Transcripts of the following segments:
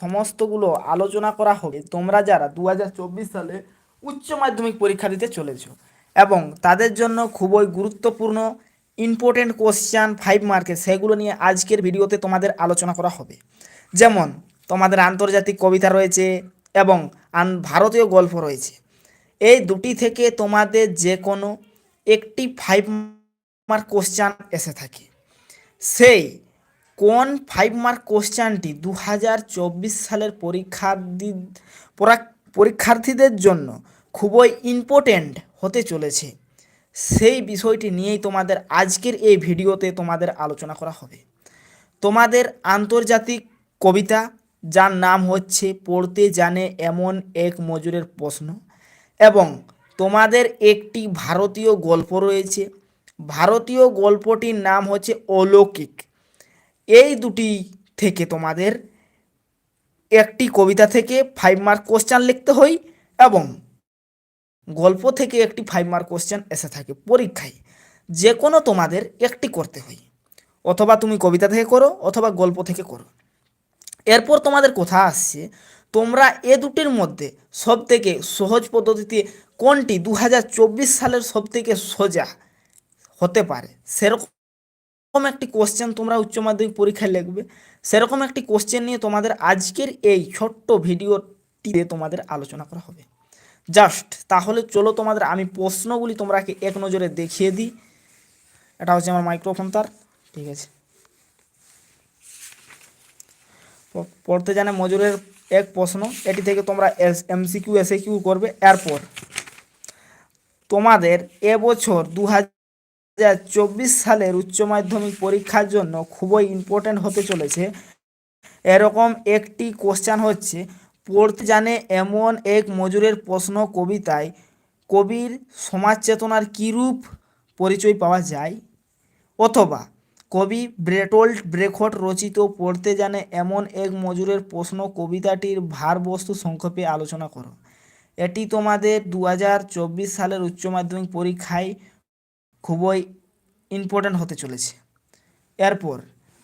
সমস্তগুলো আলোচনা করা হবে। তোমরা যারা দু হাজার চব্বিশ সালে উচ্চ মাধ্যমিক পরীক্ষা দিতে চলেছো এবং তাদের জন্য খুবই গুরুত্বপূর্ণ ইম্পর্টেন্ট কোশ্চান ফাইভ মার্কের সেগুলো নিয়ে আজকের ভিডিওতে তোমাদের আলোচনা করা হবে। যেমন, তোমাদের আন্তর্জাতিক কবিতা রয়েছে এবং ভারতীয় গল্প রয়েছে। এই দুটি থেকে তোমাদের যে কোনো একটি ফাইভ মার্ক কোশ্চান এসে থাকে। সেই কোন ফাইভ মার্ক কোশ্চানটি দু হাজার চব্বিশ সালের পরীক্ষার্থী পরীক্ষার্থীদের জন্য খুবই ইম্পর্ট্যান্ট হতে চলেছে। সেই বিষয়টি নিয়েই তোমাদের আজকের এই ভিডিওতে তোমাদের আলোচনা করা হবে। তোমাদের আন্তর্জাতিক কবিতা, যার নাম হচ্ছে পড়তে জানে এমন এক মজুরের প্রশ্ন এবং তোমাদের একটি ভারতীয় গল্প রয়েছে। ভারতীয় গল্পটির নাম হচ্ছে অলৌকিক। এই দুটি থেকে তোমাদের একটি কবিতা থেকে ফাইভ মার্ক কোশ্চেন লিখতে হয় এবং গল্প থেকে একটি ফাইভ মার্ক কোশ্চেন এসে থাকে পরীক্ষায়। যে কোনো তোমাদের একটি করতে হয় অথবা তুমি কবিতা থেকে করো, অথবা গল্প থেকে করো। এরপর তোমাদের কথা আসছে, তোমরা এ দুটির মধ্যে সব থেকে সহজ পদ্ধতিতে কোনটি দু হাজার চব্বিশ সালের সব থেকে সোজা হতে পারে? সেরকম একটি কোশ্চেন তোমরা উচ্চ মাধ্যমিক পরীক্ষায় লিখবে। সেরকম একটি কোশ্চেন নিয়ে তোমাদের আজকের এই ছোট্ট ভিডিওটিতে তোমাদের আলোচনা করা হবে। জাস্ট তাহলে চলো তোমাদের আমি প্রশ্নগুলি তোমরাকে এক নজরে দেখিয়ে দিই। এটা হচ্ছে আমার মাইক্রোফোন তার। ঠিক আছে। পড়তে জানে মজুরের এক প্রশ্ন। এটি থেকে তোমরা এস এমসিকিউ এসে কিউ করবে। এরপর তোমাদের এবছর দু হাজার চব্বিশ সালের উচ্চ মাধ্যমিক পরীক্ষার জন্য খুবই ইম্পর্ট্যান্ট হতে চলেছে। এরকম একটি কোশ্চেন হচ্ছে, পড়তে জানে এমন এক মজুরের প্রশ্ন কবিতায়, কবির সমাজ চেতনার কীরূপ পরিচয় পাওয়া যায়? অথবা, কবি ব্রেটোল্ড ব্রেখট রচিত পড়তে জানে এমন এক মজুরের প্রশ্ন কবিতাটির ভারবস্তু সংক্ষেপে আলোচনা করো। এটি তোমাদের দু হাজার চব্বিশ সালের উচ্চ মাধ্যমিক পরীক্ষায় খুবই ইম্পর্ট্যান্ট হতে চলেছে। এরপর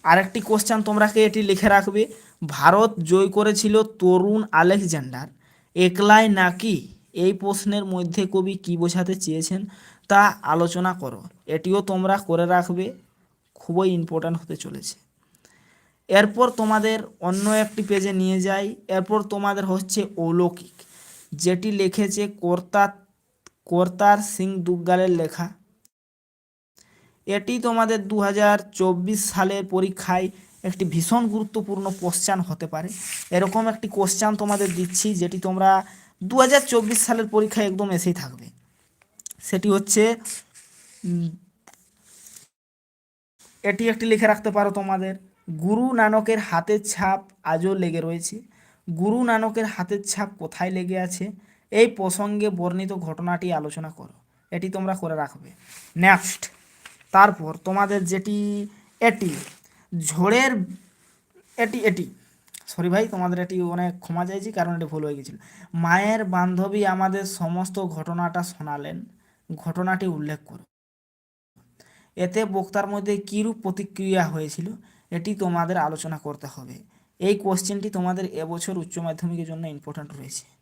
আরেকটি কোশ্চেন তোমরাকে এটি লিখে রাখবে। ভারত জয় করেছিল তরুণ আলেকজান্ডার। একলাই নাকি এই প্রশ্নের মধ্যে কবি কী বোঝাতে চেয়েছেন তা আলোচনা করো। এটিও তোমরা করে রাখবে। খুবই ইম্পর্ট্যান্ট হতে চলেছে। এরপর তোমাদের অন্য একটি পেজে নিয়ে যাই। এরপর তোমাদের হচ্ছে অলৌকিক। যেটি লিখেছে কর্তা কর্তার সিং দুগ্গালের লেখা। এটি তোমাদের দু হাজার চব্বিশ সালের পরীক্ষায় একটি ভীষণ গুরুত্বপূর্ণ কোশ্চান হতে পারে। এরকম একটি কোশ্চান তোমাদের দিচ্ছি, যেটি তোমরা দু হাজার চব্বিশ সালের পরীক্ষায় একদম এসেই থাকবে। সেটি হচ্ছে এটি একটি লিখে রাখতে পারো তোমাদের, গুরু নানকের হাতের ছাপ আজও লেগে রয়েছে। গুরু নানকের হাতের ছাপ কোথায় লেগে আছে? এই প্রসঙ্গে বর্ণিত ঘটনাটি আলোচনা করো। এটি তোমরা করে রাখবে। নেক্সট তারপর তোমাদের যেটি এটি, ঝড়ের এটি এটি। সরি ভাই, তোমাদের এটি অনেক ক্ষমা চাইছি, কারণ এটি ভুল হয়ে গেছিল। মায়ের বান্ধবী আমাদের সমস্ত ঘটনাটা শোনালেন। ঘটনাটি উল্লেখ করো। এতে বক্তার মধ্যে কীরূপ প্রতিক্রিয়া হয়েছিল, এটি তোমাদের আলোচনা করতে হবে। এই কোশ্চেনটি তোমাদের এবছর উচ্চ মাধ্যমিকের জন্য ইম্পর্ট্যান্ট রয়েছে।